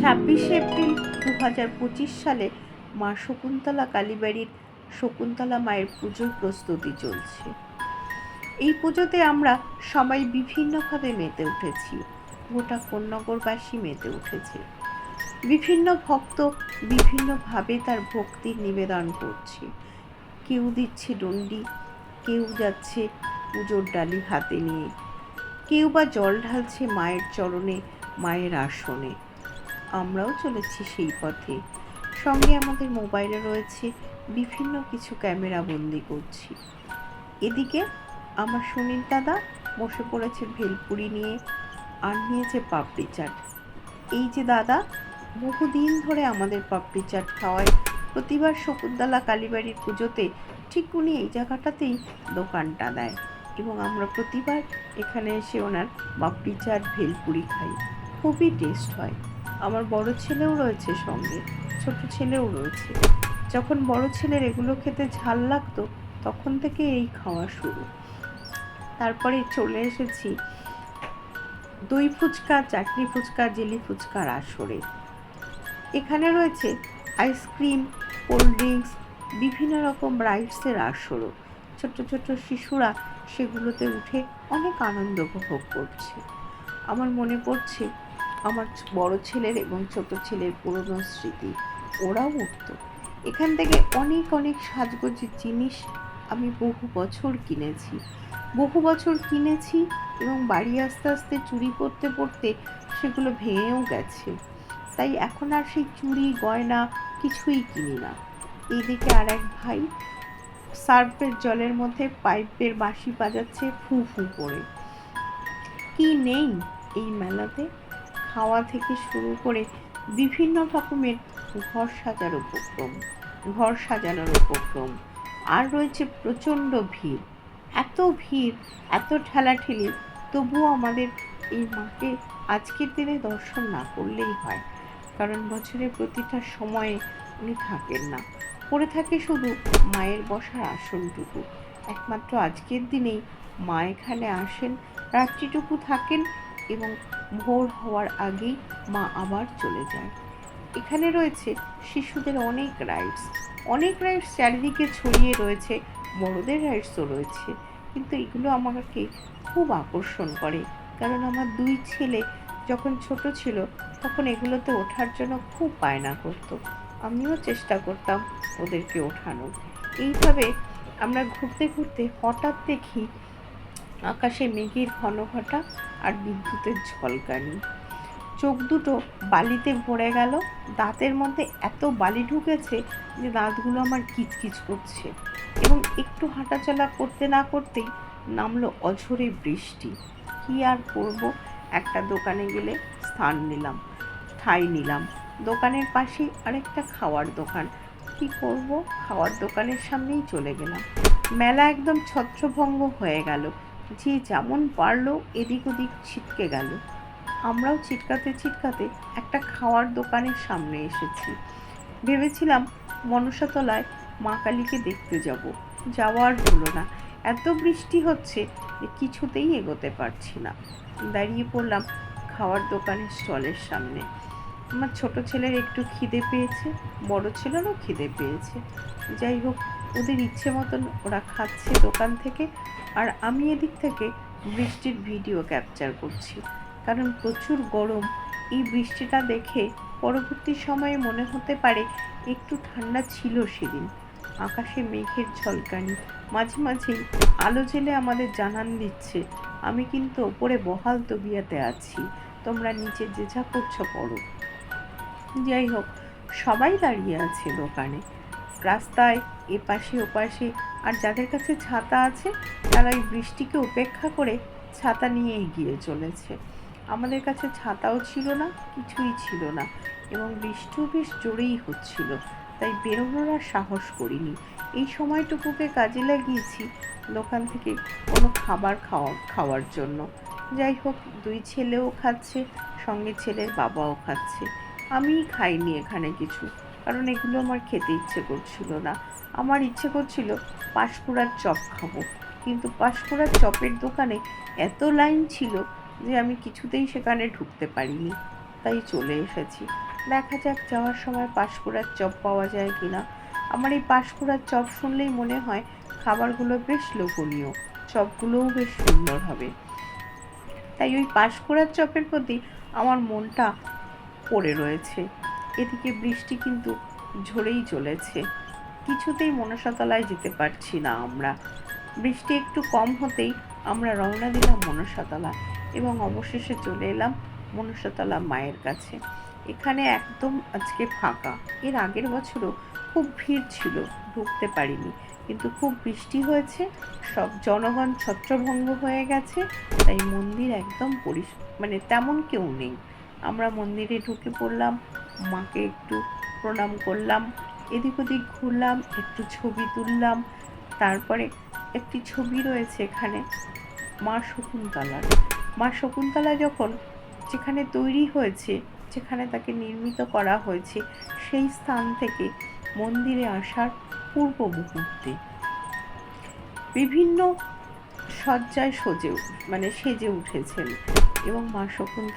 ছাব্বিশে এপ্রিল দু হাজার পঁচিশ সালে মা শকুন্তলা কালীবাড়ির শকুন্তলা মায়ের পুজোর প্রস্তুতি চলছে। এই পুজোতে আমরা সবাই বিভিন্নভাবে মেতে উঠেছি। গোটা কোন্নগরবাসী মেতে উঠেছে। বিভিন্ন ভক্ত বিভিন্নভাবে তার ভক্তির নিবেদন করছে। কেউ দিচ্ছে ডন্ডি, কেউ যাচ্ছে পুজোর ডালি হাতে নিয়ে। কেউ বা জল ঢালছে মায়ের চরণে, মায়ের আসনে। আমরাও চলেছি সেই পথে। সঙ্গে আমাদের মোবাইলে রয়েছে বিভিন্ন কিছু ক্যামেরা বন্দি করছি। এদিকে আমার সুনীল দাদা বসে পড়েছে ভেলপুরি নিয়ে আর নিয়েছে পাপড়ি চাট। এই যে দাদা, বহুদিন ধরে আমাদের পাপড়ি চাট খাওয়ায়। প্রতিবার শকুন্তলা কালীবাড়ির পুজোতে ঠিক উনি এই জায়গাটাতেই দোকানটা দেয় এবং আমরা প্রতিবার এখানে এসে ওনার পাপড়ি চাট, ভেলপুরি খাই। খুবই টেস্ট হয়। আমার বড় ছেলেও রয়েছে সঙ্গে, ছোট ছেলেও রয়েছে। যখন বড় ছেলের এগুলো খেতে ঝাল লাগতো, তখন থেকে এই খাওয়া শুরু। তারপরে চলে এসেছি দই ফুচকা, চাটনি ফুচকা, জেলি ফুচকার আসরে। এখানে রয়েছে আইসক্রিম, কোল্ড ড্রিঙ্কস, বিভিন্ন রকম রাইডসের আসরও। ছোট ছোট শিশুরা সেগুলোতে উঠে অনেক আনন্দ উপভোগ করছে। আমার মনে পড়ছে আমার বড় ছেলের এবং ছোট ছেলের পুরনো স্মৃতি। ওরাও উঠতো। এখান থেকে অনেক অনেক সাজগোজের জিনিস আমি বহু বছর কিনেছি। বহু বছর কিনেছি এবং বাড়ি আস্তে আস্তে চুরি করতে পড়তে সেগুলো ভেঙেও গেছে। তাই এখন আর সেই চুড়ি গয়না কিছুই কিনি না। এইদিকে আর এক ভাই সার্ফের জলের মধ্যে পাইপের বাঁশি বাজাচ্ছে, ফু ফু করে। কি নেই এই মেলাতে? খাওয়া থেকে শুরু করে বিভিন্ন রকমের ঘর সাজার উপক্রম, ঘর সাজানোর উপক্রম। আর রয়েছে প্রচণ্ড ভিড়। এত ভিড়, এত ঠেলাঠেলি, তবুও আমাদের এই মাকে আজকের দিনে দর্শন না করলেই হয়। কারণ বছরের প্রতিটা সময়ে উনি থাকেন না। পড়ে থাকে শুধু মায়ের বসার আসনটুকু। একমাত্র আজকের দিনেই মা এখানে আসেন, রাত্রিটুকু থাকেন এবং ভোর হওয়ার আগেই মা আবার চলে যায়। এখানে রয়েছে শিশুদের অনেক রাইডস অনেক রাইডস চারিদিকে ছড়িয়ে রয়েছে, বড়দের রাইডসও রয়েছে। কিন্তু এগুলো আমাকে খুব আকর্ষণ করে। কারণ আমার দুই ছেলে যখন ছোট ছিল, তখন এগুলোতে ওঠার জন্য খুব বায়না করতো। আমিও চেষ্টা করতাম ওদেরকে ওঠানোর। এইভাবে আমরা ঘুরতে ঘুরতে হঠাৎ দেখি আকাশে মেঘের ঘন ঘটা আর বিদ্যুতের ঝলকানি। চোখ দুটো বালিতে ভরে গেল। দাঁতের মধ্যে এত বালি ঢুকেছে যে দাঁতগুলো আমার কিচকিচ করছে এবং একটু হাঁটাচলা করতে না করতেই নামলো অঝরে বৃষ্টি। কি আর করব? একটা দোকানে গেলে স্থান নিলাম, ঠাই নিলাম। দোকানের পাশেই আরেকটা খাওয়ার দোকান। কি করব? খাওয়ার দোকানের সামনেই চলে গেলাম। মেলা একদম ছত্রভঙ্গ হয়ে গেল। যে যেমন পারল এদিক ওদিক ছিটকে গেল। আমরাও ছিটকাতে ছিটকাতে একটা খাওয়ার দোকানের সামনে এসেছি। ভেবেছিলাম মনসাতলায় মা কালীকে দেখতে যাব। যাওয়ার হলো না। এত বৃষ্টি হচ্ছে যে কিছুতেই এগোতে পারছি না। দাঁড়িয়ে পড়লাম খাওয়ার দোকানের স্টলের সামনে। আমার ছোট ছেলের একটু খিদে পেয়েছে, বড় ছেলেরও খিদে পেয়েছে। যাই হোক ওদের ইচ্ছে মতন ওরা খাচ্ছে দোকান থেকে। আর আমি এদিক থেকে বৃষ্টির ভিডিও ক্যাপচার করছি। কারণ প্রচুর গরম। এই বৃষ্টিটা দেখে পরবর্তী সময়ে মনে হতে পারে একটু ঠান্ডা ছিল সেদিন। আকাশে মেঘের ঝলকানি। মাঝে মাঝেই আলো জেলে আমাদের জানান দিচ্ছে, আমি কিন্তু ওপরে বহাল তবিয়াতে আছি। তোমরা নিচে যে যা করছ করো। যাই হোক, সবাই দাঁড়িয়ে আছে দোকানে। রাস্তায়, এপাশে, ওপাশে, আর যাদের কাছে ছাতা আছে, তারা এই বৃষ্টিকে উপেক্ষা করে ছাতা নিয়ে এগিয়ে চলেছে। আমাদের কাছে ছাতাও ছিল না, কিছুই ছিল না এবং বৃষ্টিও বেশ জোরেই হচ্ছিল, তাই বেরোনোর আর সাহস করিনি। এই সময়টুকুকে কাজে লাগিয়েছি দোকান থেকে কোনো খাবার খাওয়া, খাওয়ার জন্য। যাই হোক, দুই ছেলেও খাচ্ছে, সঙ্গে ছেলের বাবাও খাচ্ছে। আমিই খাইনি এখানে কিছু। কারণ এগুলো আমার খেতে ইচ্ছে করছিল না। আমার ইচ্ছে করছিল পাঁশকুড়ার চপ খাব। কিন্তু পাঁশকুড়ার চপের দোকানে এত লাইন ছিল যে আমি কিছুতেই সেখানে ঢুকতে পারিনি। তাই চলে এসেছি। দেখা যাক যাওয়ার সময় পাঁশকুড়ার চপ পাওয়া যায় কি না আমার এই পাঁশকুড়ার চপ শুনলেই মনে হয় খাবারগুলো বেশ লোভনীয়। চপগুলোও বেশ সুন্দর হবে। তাই ওই পাঁশকুড়ার চপের প্রতি আমার মনটা পড়ে রয়েছে। এদিকে বৃষ্টি কিন্তু ঝরেই চলেছে। কিছুতেই মনসাতলায় যেতে পারছি না আমরা। বৃষ্টি একটু কম হতেই আমরা রওনা দিলাম মনসাতলা এবং অবশেষে চলে এলাম মনসাতলা মায়ের কাছে। এখানে একদম আজকে ফাঁকা। এর আগের বছরও খুব ভিড় ছিল, ঢুকতে পারিনি। কিন্তু খুব বৃষ্টি হয়েছে, সব জনগণ ছত্রভঙ্গ হয়ে গেছে, তাই মন্দির একদম পরিষ মানে তেমন কেউ নেই। আমরা মন্দিরে ঢুকে পড়লাম মাকে একটু প্রণাম করলাম। এদিক ওদিক ঘুরলাম, একটু ছবি তুললাম। তারপরে একটি ছবি রয়েছে এখানে, মা শকুন্তলার মা শকুন্তলা যখন যেখানে তৈরি হয়েছে, যেখানে তাকে নির্মিত করা হয়েছে, সেই স্থান থেকে মন্দিরে আসার পূর্ব মুহূর্তে। বিভিন্ন সজ্জায় সজে মানে সেজে উঠেছেন এবং মা শকুন্তলা